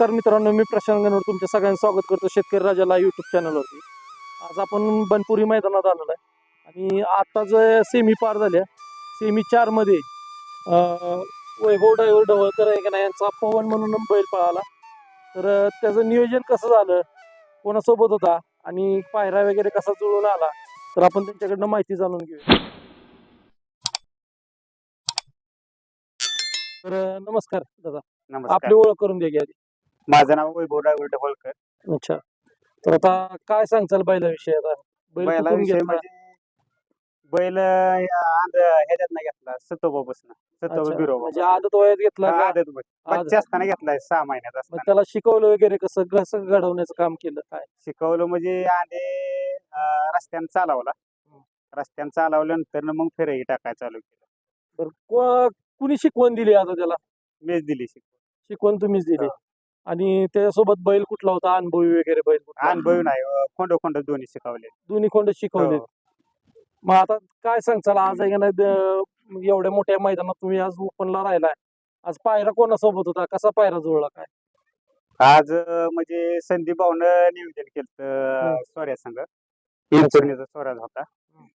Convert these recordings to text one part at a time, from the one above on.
नमस्कार मित्रांनो मी प्रशांत गणवर तुमच्या सगळ्यांचं स्वागत करतो शेतकरी राजाला युट्यूब चॅनलवरती आज आपण बनपुरी मैदानात आलेलो आहे. आणि आता जे सेमी पार झाल्या सेमी चारमध्ये वैभव डायव्हर ढवळकर आहे का नाही यांचा पवन म्हणून बैल पळाला. तर त्याचं नियोजन कसं झालं? कोणासोबत होता? आणि पायरा वगैरे कसा जुळून आला? तर आपण त्यांच्याकडनं माहिती जाणून घेऊया. तर नमस्कार दादा. नमस्कार. आपली ओळख करून द्या की आधी. माझं नाव वैभव डायव्हर ढवळकर अच्छा. तर आता काय सांगचाल बैलाविषयी आता? बैल कुठून घेतला? म्हणजे बैल या आंध ह्याच्यात नाही घेतला सतोबा बसन सतोबा अच्छा, बिरो म्हणजे आदत वयात घेतला का? आदत बैल. आदत. असताना घेतलाय सहा महिन्यात मग असताना. त्याला शिकवलं वगैरे कसं? कसं घडवण्याचं काम केलं काय? शिकवलं म्हणजे आधी अं, रस्त्यानं चालवला. रस्त्यानं चालवल्यानंतर मग फिराई टाकायला चालू केलं. तर को- कुणी शिकवण दिली आता त्याला? मीच दिली शिकवण. शिकवण तुम्हीच दिली. हा. आणि त्याच्यासोबत बैल कुठला होता? अनुभवी वगैरे बैल कुठला? अनुभव नाही खोंड खोंड दोन्ही शिकवले दोन्ही खोंड शिकवले हो. मग आता काय सांगचाल आज आहे का नाही द- एवढ्या मोठ्या मैदानात तुम्ही आज ओपनला राहिलाय. आज पायरा कोणासोबत होता? कसा पायरा जुळला काय? आज अं, म्हणजे संदीप भाऊनं नियोजन केलं सोऱ्या संघ. इंचुर्णीचा सोऱ्या होता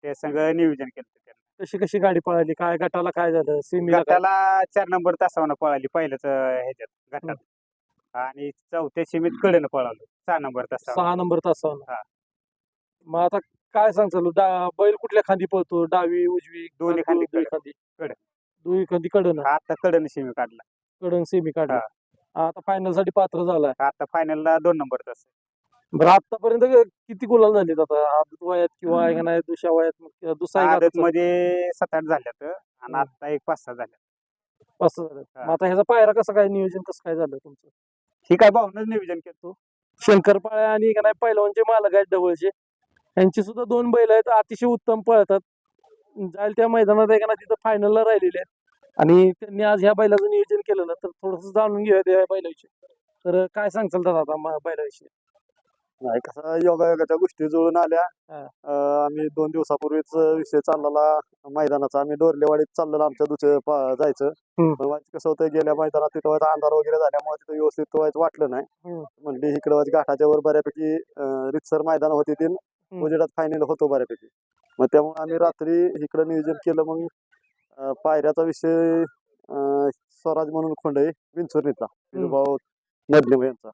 त्या संघ नियोजन केलं त्यांनी. कशी कशी गाडी पळाली? काय गटाला काय झालं? सेमीला काय? गटाला चार नंबर तासावनं पळाली पहिल्याच ह्याच्यात गटात. आणि चौथ्या सीमीत कडेनं पळालो. सहा नंबर तासावर सहा नंबर हा. मग आता काय सांगचाल डा- बैल कुठल्या खांदी पळतो? डावी उजवी दोन्ही खांदी दोन्ही कडं. खांदी. कडं. दोन्ही खांदी कडन. आता कडेनं सीमी काढला. कडन सेमी काढला. आता फायनलसाठी पात्र झालाय. आता फायनलला दोन नंबर तास. बरं आतापर्यंत किती गुलाल झालेत आता? आदत वयात किंवा आहे का नाही दुसऱ्या वयात मग किंवा दुसऱ्या आदत मध्ये सात आठ झाल्यात आणि हम्म. आता एक पाच सहा झाल्यात. असं झालं हा. मग आता ह्याचा पायरा कसं काय? नियोजन कसं काय झालं तुमचं? ही काय भाऊनच नियोजन केलं शंकरपाळ्या आणि का नाही पहिलवानचे मालक आहेत डबलचे. यांची सुद्धा दोन बैल आहेत अतिशय उत्तम पळतात. जाईल त्या मैदानात आहे का ना तिथं फायनलला राहिलेले आहेत. आणि त्यांनी आज ह्या बैलाचं नियोजन केलं ना तर थोडस जाणून घेऊया त्या बैलाविषयी. तर काय सांगचाल दादा आता बैलाविषयी? नाही कसं योगायोगाच्या गोष्टी जुळून आल्या. आम्ही दोन दिवसापूर्वीच विषय चाललेला मैदानाचा. आम्ही डोरलेवाडीत चाललेलो आमच्या दुसऱ्या पा- जायचं. पण व्हायचं कसं होतं गेल्या मैदानात तिथं व्हायचं अंधार वगैरे झाल्यामुळे तिथं व्यवस्थित व्हायचं वाटलं नाही. म्हणली इकडे व्हायचं घाटाच्या वर बऱ्यापैकी रितसर मैदान होती ती उजेडात फायनल होतो बऱ्यापैकी. मग त्यामुळे आम्ही रात्री इकडं नियोजन केलं मग पायऱ्याचा विषय स्वराज म्हणून खोंड आहे विंचुर्णीचा. भाऊ मधले यांचा.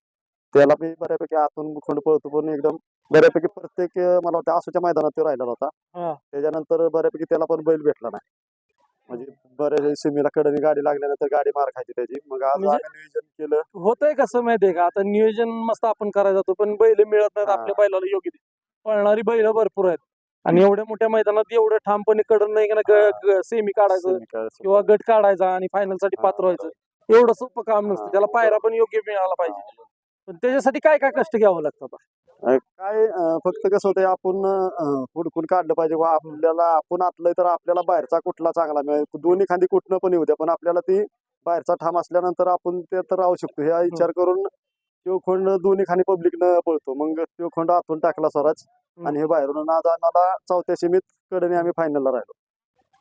त्याला मी बऱ्यापैकी आतून खोंड पळतो पण एकदम बऱ्यापैकी प्रत्येक मला वाटतं आसूच्या मैदानात तो राहिला हा. होता त्याच्यानंतर बऱ्यापैकी त्याला पण बैल भेटला नाही. म्हणजे बऱ्याच सिमीला कडनी गाडी लागल्यानंतर गाडी मार खायची त्याची. मग आज म्हणजे- आम्ही नियोजन केलं. होतंय कसं माहितीये का? आता नियोजन मस्त आपण करायला जातो पण बैल मिळत नाहीत हा. आपल्या बैलाला योग्य ते. पळणारी बैल भरपूर आहेत. आणि एवढ्या मोठ्या मैदानात एवढं ठामपणे कडन नाही का सेमी काढायचं किंवा गट काढायचा आणि फायनलसाठी पात्र व्हायचं. एवढं सोपं काम नसतं. हा. त्याला पायरा पण योग्य मिळाला पाहिजे. पण त्याच्यासाठी काय काय कष्ट घ्यावं लागतं काय फक्त कसं होतंय आपण हुडकून काढलं पाहिजे वा आपल्याला आपण आतलंय तर आपल्याला बाहेरचा कुठला चांगला मिळेल. दोन्ही खांदी कुठनं पण येऊ द्या पण आपल्याला ती बाहेरचा ठाम असल्यानंतर आपण ते तर राहू शकतो. हे विचार करून तो खोंड दोन्ही खाली पब्लिकनं पळतो. मग तो खोंड आतून टाकला स्वराज आणि हे बाहेरून आज आम्हाला चौथ्या सीमित कडे आम्ही फायनलला राहिलो.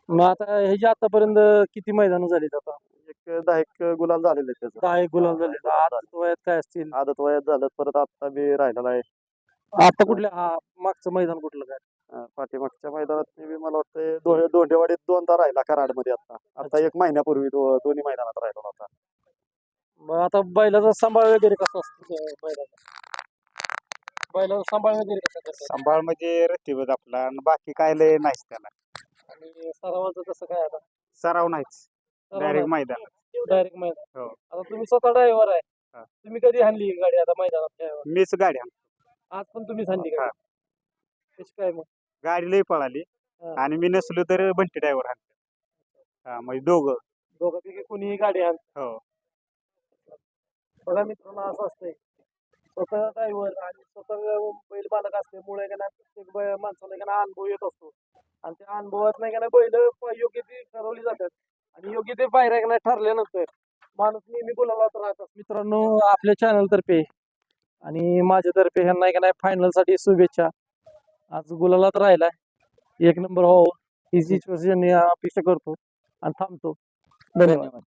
मग आता ह्याच्या आतापर्यंत किती मैदान झालीत आता? दहा एक गुलाल झालेले आहेत त्याचं. दहा एक गुलाल झाले आता वयात काय असतील? आदत वयात झालं परत आता बी राहिलेला आहे आता कुठल्या? हा मागचं मैदान कुठलं काय? अं, पाठीमागच्या मैदानात मी मला वाटतं दो- दोंडेवाडीत दोनदा राहिला कराडमध्ये आता. आता एक महिन्यापूर्वी दो- दोन्ही मैदानात राहिलो होता. मग आता बैलाचा सांभाळ वगैरे कसा असतो त्या बैलाचा? बैलाचा सांभाळ वगैरे कसा करतात? सांभाळ म्हणजे रतीबत आपला आणि बाकी काय लय नाहीच त्याला. आणि सरावाचं कसं काय आता? सराव नाहीच. डायरेक्ट मैदान. डायरेक्ट मैदान हो. आता तुम्ही स्वतः ड्रायव्हर आहे. हा. तुम्ही कधी हाणली ही गाडी आता मैदानात खेळायला? मीच गाडी आणतो आज पण तुम्हीच हाणली हा. गाडी कशी काय मग? गाडी लई पळाली. हा. आणि मी नसलो तर बंटी ड्रायव्हर आणतो हा म्हणजे दोघं. दोघांपैकी कोणीही गाडी आण हो. बघा मित्रांनो असं असतंय. स्वतः ड्रायव्हर आणि स्वतः बैल बालक असल्यामुळे का नाही प्रत्येक बै- माणसाला का नाही अनुभव येत असतो. आणि त्या अनुभवात नाही का नाही बैल प- योग्य ती ठरवली जातात. आणि योग्य ते पायऱ्या का नाही ठरल्यानंतर माणूस नेहमी बोलायला राहतात. मित्रांनो आपल्या चॅनल तर्फे आणि माझ्यातर्फे ह्यांना का नाही फायनलसाठी शुभेच्छा. आज गुलालात राहिला एक नंबर हो हीच अपेक्षा करतो आणि थांबतो. धन्यवाद.